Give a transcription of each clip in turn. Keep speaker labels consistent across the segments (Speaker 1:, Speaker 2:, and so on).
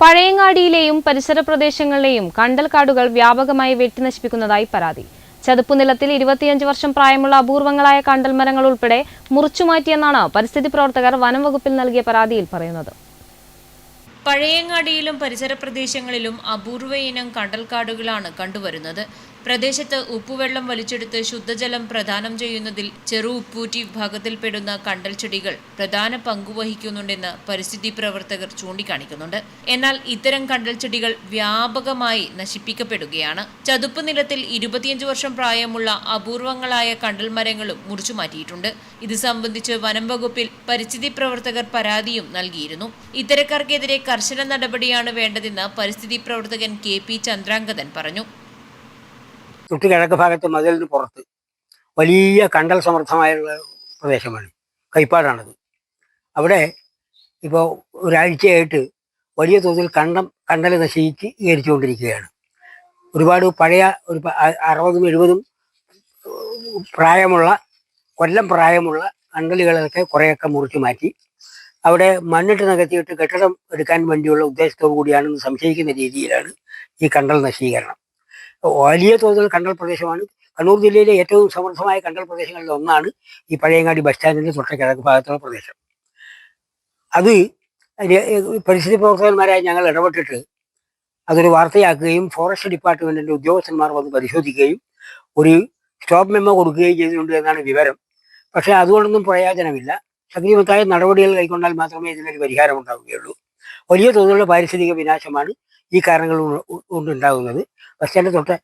Speaker 1: പഴയങ്ങാടിയിലെയും പരിസര പ്രദേശങ്ങളിലെയും കണ്ടൽക്കാടുകൾ വ്യാപകമായി വെട്ടിനശിപ്പിക്കുന്നതായി പരാതി. ചതുപ്പുനിലത്തിൽ ഇരുപത്തിയഞ്ച് വർഷം പ്രായമുള്ള അപൂർവങ്ങളായ കണ്ടൽ മരങ്ങൾ ഉൾപ്പെടെ മുറിച്ചുമാറ്റിയെന്നാണ് പരിസ്ഥിതി പ്രവർത്തകർ വനംവകുപ്പിൽ നൽകിയ പരാതിയിൽ പറയുന്നത്.
Speaker 2: പഴയങ്ങാടിയിലും പരിസര പ്രദേശങ്ങളിലും അപൂർവ ഇനം കണ്ടൽക്കാടുകളാണ് കണ്ടുവരുന്നത്. പ്രദേശത്ത് ഉപ്പുവെള്ളം വലിച്ചെടുത്ത് ശുദ്ധജലം പ്രദാനം ചെയ്യുന്നതിൽ ചെറു ഉപ്പൂറ്റി വിഭാഗത്തിൽപ്പെടുന്ന കണ്ടൽ ചെടികൾ പ്രധാന പങ്കുവഹിക്കുന്നുണ്ടെന്ന് പരിസ്ഥിതി പ്രവർത്തകർ ചൂണ്ടിക്കാണിക്കുന്നുണ്ട്. എന്നാൽ ഇത്തരം കണ്ടൽ ചെടികൾ വ്യാപകമായി നശിപ്പിക്കപ്പെടുകയാണ്. ചതുപ്പ് നിലത്തിൽ ഇരുപത്തിയഞ്ച് വർഷം പ്രായമുള്ള അപൂർവങ്ങളായ കണ്ടൽ മരങ്ങളും മുറിച്ചു മാറ്റിയിട്ടുണ്ട് ഇത് സംബന്ധിച്ച് വനം വകുപ്പിൽ പരിസ്ഥിതി പ്രവർത്തകർ പരാതിയും നൽകിയിരുന്നു. ഇത്തരക്കാർക്കെതിരെ കർശന നടപടിയാണ് വേണ്ടതെന്ന് പരിസ്ഥിതി പ്രവർത്തകൻ കെ പി ചന്ദ്രാംഗതൻ പറഞ്ഞു.
Speaker 3: തൊട്ട് കിഴക്ക് ഭാഗത്ത് മതിലിന് പുറത്ത് വലിയ കണ്ടൽ സമർത്ഥമായുള്ള പ്രദേശമാണ്. കൈപ്പാടാണത്. അവിടെ ഇപ്പോൾ ഒരാഴ്ചയായിട്ട് വലിയ തോതിൽ കണ്ടം കണ്ടൽ നശിച്ച് ഏരിച്ചുകൊണ്ടിരിക്കുകയാണ് ഒരുപാട് പഴയ ഒരു അറുപതും എഴുപതും പ്രായമുള്ള കൊല്ലം പ്രായമുള്ള കണ്ടലുകളൊക്കെ കുറേയൊക്കെ മുറിച്ചു മാറ്റി. അവിടെ മണ്ണിട്ട് നികത്തിയിട്ട് കെട്ടിടം എടുക്കാൻ വേണ്ടിയുള്ള ഉദ്ദേശത്തോടു കൂടിയാണെന്ന് സംശയിക്കുന്ന രീതിയിലാണ് ഈ കണ്ടൽ നശീകരണം. വലിയ തോതിൽ കണ്ടൽ പ്രദേശമാണ്. കണ്ണൂർ ജില്ലയിലെ ഏറ്റവും സമൃദ്ധമായ കണ്ടൽ പ്രദേശങ്ങളിൽ ഒന്നാണ് ഈ പഴയങ്ങാടി ബസ് സ്റ്റാൻഡിന്റെ തൊട്ട കിഴക്ക് ഭാഗത്തുള്ള പ്രദേശം. അത് പരിസ്ഥിതി പ്രവർത്തകന്മാരായി ഞങ്ങൾ ഇടപെട്ടിട്ട് അതൊരു വാർത്തയാക്കുകയും ഫോറസ്റ്റ് ഡിപ്പാർട്ട്മെന്റിന്റെ ഉദ്യോഗസ്ഥന്മാർ വന്ന് പരിശോധിക്കുകയും ഒരു സ്റ്റോപ്പ് മെമ്മോ കൊടുക്കുകയും ചെയ്തിട്ടുണ്ട് എന്നാണ് വിവരം. പക്ഷേ അതുകൊണ്ടൊന്നും പ്രയോജനമില്ല. ശക്തിമത്തായ നടപടികൾ കൈക്കൊണ്ടാൽ മാത്രമേ ഇതിനൊരു പരിഹാരം ഉണ്ടാവുകയുള്ളൂ. വലിയ തോതിലുള്ള പാരിസ്ഥിതിക വിനാശമാണ് ഈ കാരണങ്ങൾ കൊണ്ട് കൊണ്ടുണ്ടാകുന്നത് ബസ് സ്റ്റാൻഡ് തൊട്ട്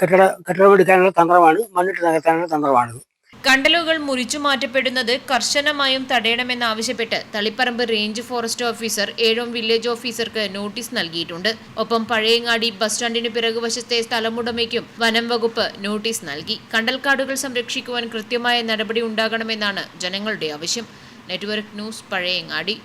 Speaker 3: കെട്ടിട കെട്ടിടം എടുക്കാനുള്ള തന്ത്രമാണ് മണ്ണിട്ട് നികത്താനുള്ള തന്ത്രമാണിത്.
Speaker 2: കണ്ടലുകൾ മുറിച്ചു മാറ്റപ്പെടുന്നത് കർശനമായും തടയണമെന്നാവശ്യപ്പെട്ട് Taliparamba range forest officer Ezhome village ഓഫീസർക്ക് നോട്ടീസ് നൽകിയിട്ടുണ്ട്. ഒപ്പം പഴയങ്ങാടി ബസ് സ്റ്റാൻഡിന് പിറകുവശത്തെ സ്ഥലമുടമയ്ക്കും വനം വകുപ്പ് നോട്ടീസ് നൽകി. കണ്ടൽക്കാടുകൾ സംരക്ഷിക്കുവാൻ കൃത്യമായ നടപടി ഉണ്ടാകണമെന്നാണ് ജനങ്ങളുടെ ആവശ്യം. Network news Pazhayangadi.